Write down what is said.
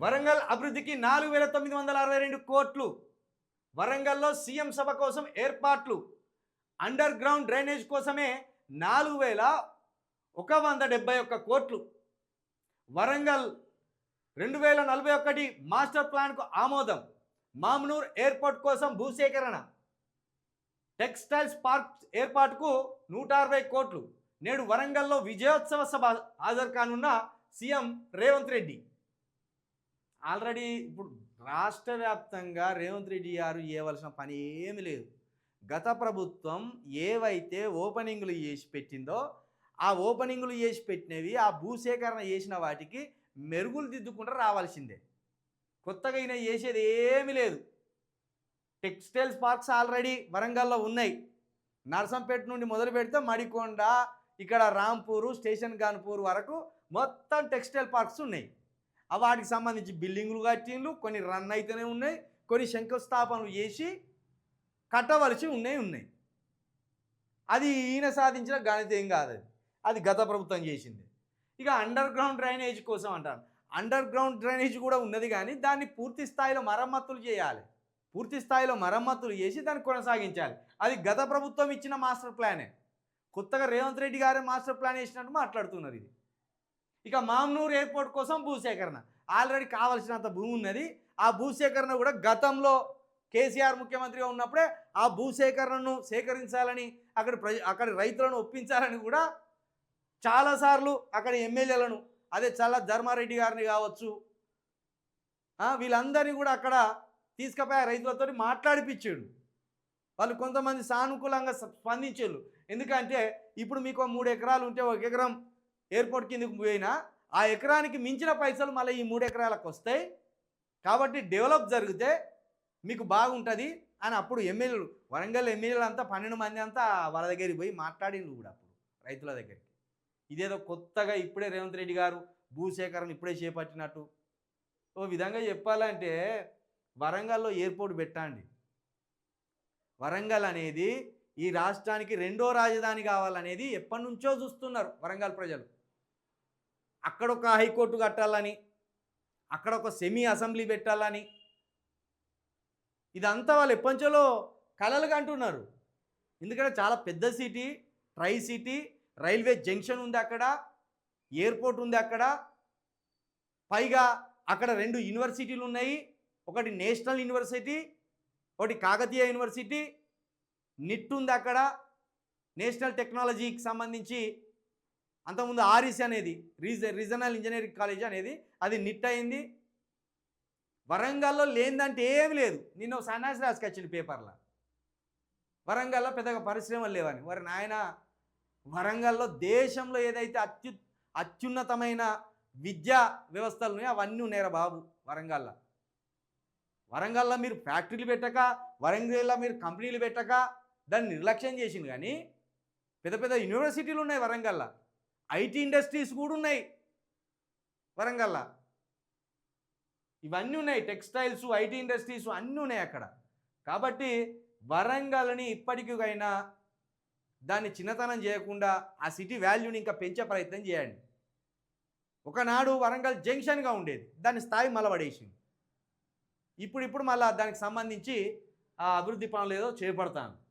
వరంగల్ అభివృద్ధికి నాలుగు వేల తొమ్మిది వందల అరవై రెండు కోట్లు. వరంగల్లో సీఎం సభ కోసం ఏర్పాట్లు. అండర్ గ్రౌండ్ డ్రైనేజ్ కోసమే నాలుగు వేల ఒక వంద డెబ్బై ఒక్క కోట్లు. వరంగల్ రెండు వేల నలభై ఒకటి మాస్టర్ ప్లాన్కు ఆమోదం. మామ్నూర్ ఎయిర్పోర్ట్ కోసం భూసేకరణ. టెక్స్టైల్స్ పార్క్ ఏర్పాటుకు నూట అరవై కోట్లు. నేడు వరంగల్లో విజయోత్సవ సభ హాజరు కానున్న సీఎం రేవంత్ రెడ్డి. ఆల్రెడీ ఇప్పుడు రాష్ట్ర వ్యాప్తంగా రేవంత్ రెడ్డి గారు ఇవ్వవలసిన పని ఏమీ లేదు. గత ప్రభుత్వం ఏవైతే ఓపెనింగ్లు చేసి పెట్టిందో ఆ ఓపెనింగ్లు చేసి పెట్టినవి ఆ భూసేకరణ చేసిన వాటికి మెరుగులు దిద్దుకుంటూ రావాల్సిందే. కొత్తగా ఈయన చేసేది ఏమీ లేదు. టెక్స్టైల్స్ పార్క్స్ ఆల్రెడీ వరంగల్లో ఉన్నాయి. నర్సంపేట నుండి మొదలు పెడితే మడికొండ ఇక్కడ రాంపూరు స్టేషన్ గాన్పూర్ వరకు మొత్తం టెక్స్టైల్ పార్క్స్ ఉన్నాయి. వాటికి సంబంధించి బిల్డింగులు కట్టిండ్లు కొన్ని రన్ అయితేనే ఉన్నాయి కొన్ని శంకుస్థాపనలు చేసి కట్టవలసి ఉన్నాయి ఉన్నాయి. అది ఈయన సాధించిన ఘనత ఏం కాదు అది. అది గత ప్రభుత్వం చేసింది. ఇక అండర్ గ్రౌండ్ డ్రైనేజ్ కోసం అంటారు. అండర్ గ్రౌండ్ డ్రైనేజ్ కూడా ఉన్నది కానీ దాన్ని పూర్తి స్థాయిలో మరమ్మతులు చేయాలి. పూర్తి స్థాయిలో మరమ్మతులు చేసి దాన్ని కొనసాగించాలి. అది గత ప్రభుత్వం ఇచ్చిన మాస్టర్ ప్లానే కొత్తగా రేవంత్ రెడ్డి గారే మాస్టర్ ప్లాన్ వేసినట్టు మాట్లాడుతున్నారు ఇది. ఇక మామ్నూర్ ఎయిర్పోర్ట్ కోసం భూసేకరణ. ఆల్రెడీ కావలసినంత భూమి ఉన్నది. ఆ భూసేకరణ కూడా గతంలో కేసీఆర్ ముఖ్యమంత్రిగా ఉన్నప్పుడే ఆ భూసేకరణను సేకరించాలని అక్కడ ప్రజ అక్కడ రైతులను ఒప్పించాలని కూడా చాలాసార్లు అక్కడ ఎమ్మెల్యేలను అదే చాలా ధర్మారెడ్డి గారిని కావచ్చు వీళ్ళందరినీ కూడా అక్కడ తీసుకుపోయి రైతులతో మాట్లాడిపించాడు వాళ్ళు కొంతమంది సానుకూలంగా స్పందించారు. ఎందుకంటే ఇప్పుడు మీకు మూడు ఎకరాలు ఉంటే ఒక ఎకరం ఎయిర్పోర్ట్ కిందకి పోయినా ఆ ఎకరానికి మించిన పైసలు మళ్ళీ ఈ మూడు ఎకరాలకు వస్తాయి. కాబట్టి డెవలప్ జరిగితే మీకు బాగుంటుంది అని అప్పుడు ఎమ్మెల్యేలు వరంగల్ ఎమ్మెల్యేలు అంతా పన్నెండు మంది అంతా వాళ్ళ దగ్గరికి పోయి మాట్లాడిండ్రు కూడా అప్పుడు రైతుల దగ్గరికి. ఇదేదో కొత్తగా ఇప్పుడే రేవంత్ రెడ్డి గారు భూసేకరణ ఇప్పుడే చేపట్టినట్టు. ఓ విధంగా చెప్పాలంటే వరంగల్లో ఎయిర్పోర్ట్ పెట్టండి. వరంగల్ అనేది ఈ రాష్ట్రానికి రెండో రాజధాని కావాలనేది ఎప్పటి నుంచో చూస్తున్నారు వరంగల్ ప్రజలు. అక్కడ ఒక హైకోర్టు కట్టాలని అక్కడ ఒక సెమీ అసెంబ్లీ పెట్టాలని. ఇదంతా వాళ్ళు ఎప్పంచోలో కలలుగా అంటున్నారు. ఎందుకంటే చాలా పెద్ద city tri city railway junction ఉంది అక్కడ ఎయిర్పోర్ట్ ఉంది అక్కడ. పైగా అక్కడ రెండు యూనివర్సిటీలు ఉన్నాయి. ఒకటి నేషనల్ యూనివర్సిటీ ఒకటి కాకతీయ యూనివర్సిటీ. నిట్ ఉంది అక్కడ. నేషనల్ టెక్నాలజీకి సంబంధించి అంతకుముందు ఆర్ఈసి అనేది రీజ రీజనల్ ఇంజనీరింగ్ కాలేజ్ అనేది అది నిట్ అయింది. వరంగల్లో లేనిదంటే ఏమి లేదు. నిన్న ఓ సన్యాసి రాసుకొచ్చింది పేపర్లో. వరంగల్లో పెద్దగా పరిశ్రమలు లేవని. వారి నాయన వరంగల్లో దేశంలో ఏదైతే అత్యు అత్యున్నతమైన విద్యా వ్యవస్థలు ఉన్నాయో అవన్నీ ఉన్నాయరా బాబు వరంగల్లో. వరంగల్లో మీరు ఫ్యాక్టరీలు పెట్టక వరంగల్లో మీరు కంపెనీలు పెట్టక దాన్ని నిర్లక్ష్యం చేసింది కానీ పెద్ద పెద్ద యూనివర్సిటీలు ఉన్నాయి వరంగల్లో. ఐటీ ఇండస్ట్రీస్ కూడా ఉన్నాయి. వరంగల్లో. ఇవన్నీ ఉన్నాయి టెక్స్టైల్స్ ఐటీ ఇండస్ట్రీస్ అన్నీ ఉన్నాయి అక్కడ. కాబట్టి వరంగల్ని ఇప్పటికైనా దాన్ని చిన్నతనం చేయకుండా ఆ సిటీ వాల్యూని ఇంకా పెంచే ప్రయత్నం చేయండి. ఒకనాడు వరంగల్ జంక్షన్గా ఉండేది. దాని స్థాయి మలబడేసింది. ఇప్పుడు ఇప్పుడు మళ్ళీ దానికి సంబంధించి ఆ అభివృద్ధి పనులు ఏదో చేపడతాను.